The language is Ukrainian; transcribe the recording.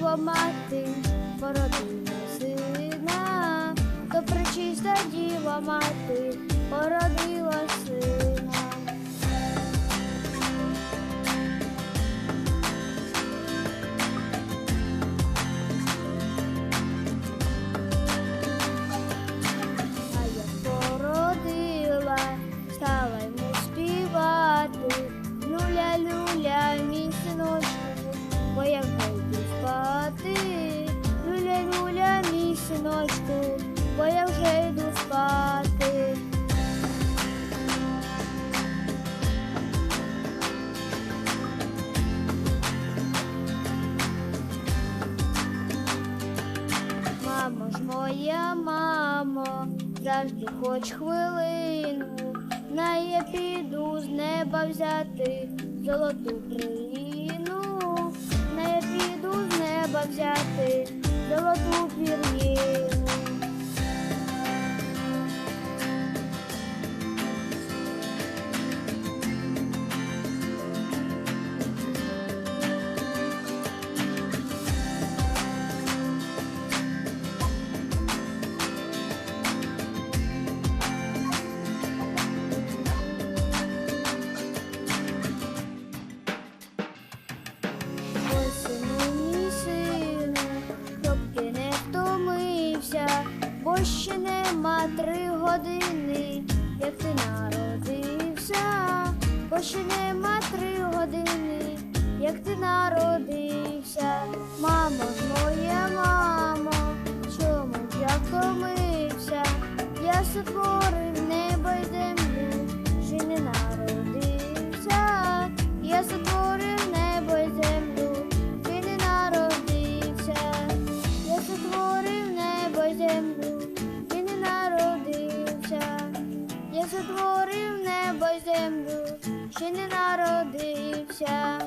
діва мати породила сина, то причиста діва мати породила мій бо я вже йду спати. Мамо ж моя мамо, завжди хоч хвилину, на я піду з неба взяти золоту країну, три години, як ти народився, бо ще нема три години, як ти народився, в небо землю, ще не народився.